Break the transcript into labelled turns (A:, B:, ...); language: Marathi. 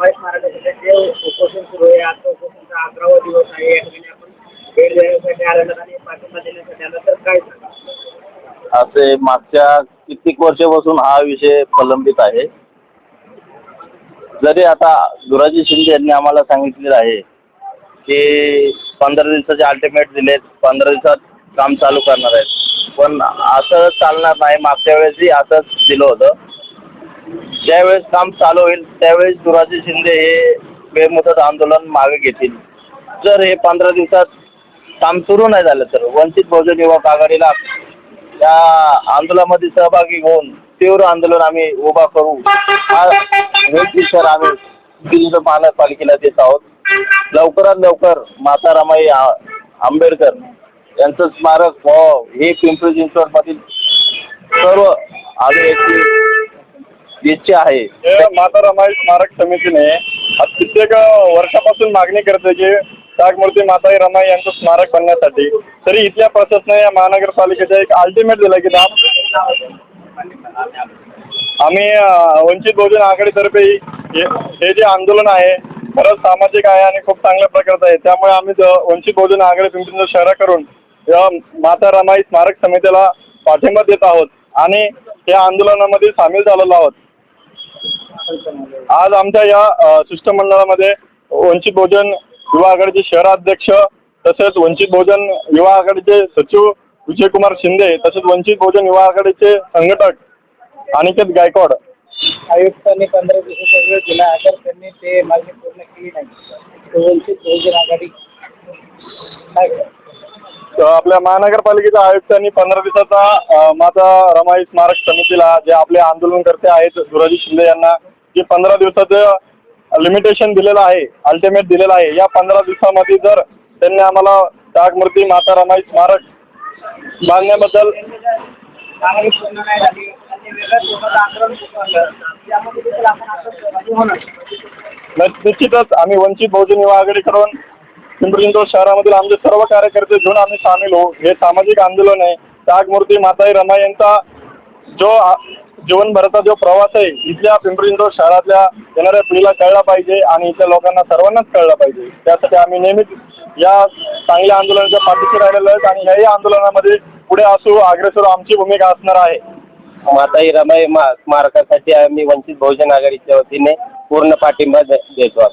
A: रमाई स्मारकाचे जे उपोषण सुरू आहे आता उपोषणचा अकरावा दिवस आहे या ठिकाणी आपण भेट देण्यासाठी आलेलो आणि पाठिंबा देण्यासाठी आला तर काय सांगा?
B: असे मागच्या कित्येक वर्षापासून हा विषय प्रलंबित आहे. जरी आता दुराजी शिंदे यांनी आम्हाला सांगितलेलं आहे की पंधरा दिवसाचे अल्टिमेट दिलेत पंधरा दिवसात काम चालू करणार आहेत. पण असं चालणार नाही. मागच्या वेळेसही असंच दिलं होतं. ज्यावेळेस काम चालू होईल त्यावेळेस दुराजी शिंदे हे बेमुदत आंदोलन मागे घेतील. जर हे पंधरा दिवसात काम सुरू नाही झालं तर वंचित बहुजन युवक आघाडीला या आंदोलनामध्ये सहभागी होऊन तीव्र आंदोलन आम्ही उभा करू. हा विचार आम्ही दिल्ली महानगरपालिकेला देत आहोत. लवकरात लवकर माता रमाई आंबेडकर यांचं स्मारक व्हावं हे पिंपरी चिंचवडमधील सर्व आदिवासी इच्छा आहे
C: हे माता रमाई स्मारक समितीने कित्येक वर्षापासून मागणी करते की त्यागमूर्ती माताई रमाई यांचं स्मारक बनण्यासाठी. तरी इथल्या प्रशासनाने या महानगरपालिकेचा एक अल्टिमेट दिला की दहा आम्ही वंचित बहुजन आघाडीतर्फे हे हे जे आंदोलन आहे खरंच सामाजिक आहे आणि खूप चांगल्या प्रकारचं आहे. त्यामुळे आम्ही वंचित बहुजन आघाडी पिंपरी शहरा करून या माता रमाई स्मारक समितीला पाठिंबा देत आहोत. आणि या आंदोलनामध्ये सामील झालेलो आहोत. आज आमच्या या शिष्टमंडळामध्ये वंचित बहुजन युवा आघाडीचे शहराध्यक्ष तसेच वंचित बहुजन युवा आघाडीचे सचिव विजयकुमार शिंदे तसेच वंचित बहुजन युवा आघाडीचे संघटक अनिकेत गायकवाड.
A: आयुक्तांनी पंधरा दिवसाचा वेळ दिला अगर त्यांनी ते मागणी पूर्ण केली नाही. तर वंचित बहुजन आघाडी?
C: तर आपल्या महानगरपालिकेच्या आयुक्तांनी पंधरा दिवसाचा माता रमाई स्मारक समितीला जे आपले आंदोलनकर्ते आहेत दुराजी शिंदे यांना जे पंधरा दिवसाचं लिमिटेशन दिलेलं आहे अल्टिमेट दिलेलं आहे. या पंधरा दिवसामध्ये जर त्यांनी आम्हाला डागमूर्ती माता रमाई स्मारक बांधण्याबद्दल निश्चितच आम्ही वंचित बहुजन युवा आघाडीकडून पिंपरी चिंचवड शहरामधील आमचे सर्व कार्यकर्ते घेऊन आम्ही सामील होऊ. हे सामाजिक आंदोलन आहे. डागमूर्ती माताई रमाई यांचा जो जीवनभराचा जो प्रवास आहे इथल्या पिंपरी चिंचवड शहरातल्या येणाऱ्या पिढीला कळला पाहिजे आणि इथल्या लोकांना सर्वांनाच कळला पाहिजे. त्यासाठी आम्ही नेहमीच या चांगल्या आंदोलनाच्या पाठीशी राहिलेलो आहेत आणि याही आंदोलनामध्ये पुढे असू अग्रेसर आमची भूमिका असणार आहे.
B: माताई रमाई मा स्मारकासाठी आम्ही वंचित बहुजन आघाडीच्या वतीने पूर्ण पाठिंबा दे- देतो आहोत